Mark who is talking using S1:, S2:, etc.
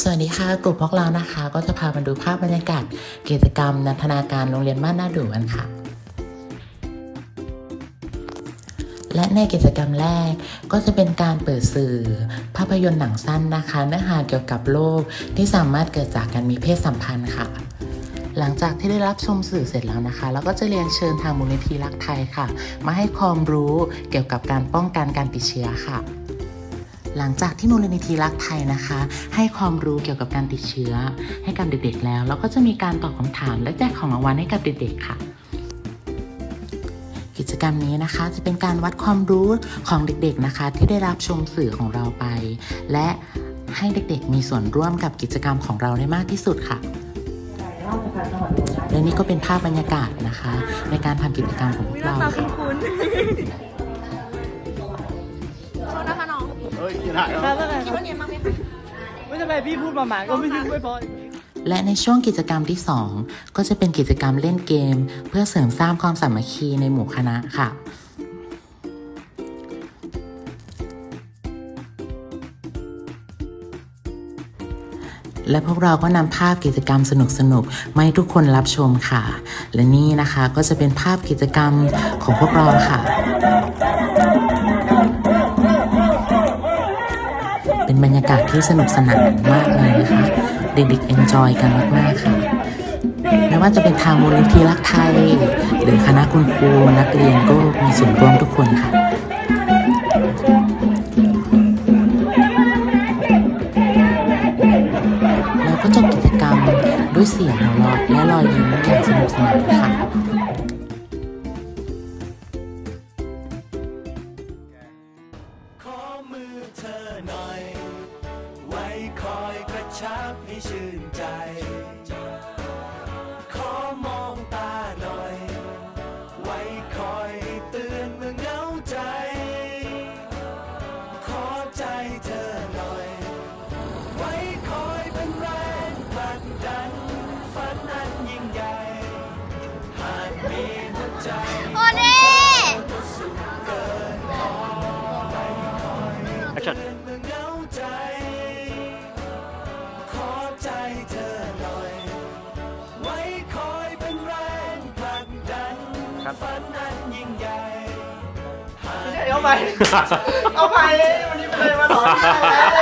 S1: สวัสดีค่ะกลุ่มพวกเรานะคะ ก็จะพามาดูภาพบรรยากาศกิจกรรม นันทนาการโรงเรียนบ้านนาดูกันค่ะ และในกิจกรรมแรกก็จะเป็นการเปิดสื่อ ภาพยนตร์หนังสั้นนะคะเนื้อหาเกี่ยวกับโรคที่สามารถเกิดจากการมีเพศสัมพันธ์ค่ะ หลังจากที่ได้รับชมสื่อเสร็จแล้วนะคะเราก็จะเรียนเชิญทางมูลนิธิรักไทยค่ะ มาให้ความรู้เกี่ยวกับการป้องกันการติดเชื้อค่ะ หลังจากที่มูลนิธิรักไทยนะคะ ให้ความรู้เกี่ยวกับการติดเชื้อ ให้กับเด็กๆแล้ว แล้วก็จะมีการตอบคำถามและแจกของรางวัลให้กับเด็กๆค่ะกิจกรรมนี้นะคะจะเป็นการวัดความรู้ของเด็กๆนะคะ ที่ได้รับชมสื่อของเราไป และให้เด็กๆ มีส่วนร่วมกับกิจกรรมของเราได้มากที่สุดค่ะ และนี่ก็เป็นภาพบรรยากาศนะคะ ในการทำกิจกรรมของพวกเราค่ะ
S2: ถ่าย
S3: แล้
S2: นะ
S3: วคิดว่าเนียนมากไหมคะ
S4: ไม่ทำไมพี่พูดมาหมาก็ไม่ถึงไม่พอ
S1: และในช่วงกิจกรรมที่ 2 ก็จะเป็นกิจกรรมเล่นเกม เพื่อเสริมสร้างความสามัคคีในหมู่คณะค่ะและพวกเราก็นำภาพกิจกรรมสนุกๆมาให้ทุกคนรับชมค่ะ และนี่นะคะก็จะเป็นภาพกิจกรรมของพวกเราค่ะ เป็นบรรยากาศที่สนุกสนานมากเลยนะคะ เด็กๆเอนจอยกันมากๆค่ะไม่ว่าจะเป็นทางมูลนิธิรักไทย หรือคณะคุณครูนักเรียนก็มีส่วนร่วมทุกคนค่ะแล้วก็จบกิจกรรมด้วยเสียงหัวเราะและรอยยิ้มอย่างสนุกสนานค่ะ
S5: ชับให้ชื่นใจ ขอมองตาหน่อย ไว้คอยเตือนเมื่อเหงาใจ ขอใจเธอหน่อย ไว้คอยเป็นแรงผลักดัน ฝันอันยิ่งใหญ่ หากมีหัวใจ
S3: โอเน่
S2: แน
S5: ฝันอันยิ่งใหญ่
S4: เอาไป เอาไปวันนี้เป็นอะไรมาสอนอะไร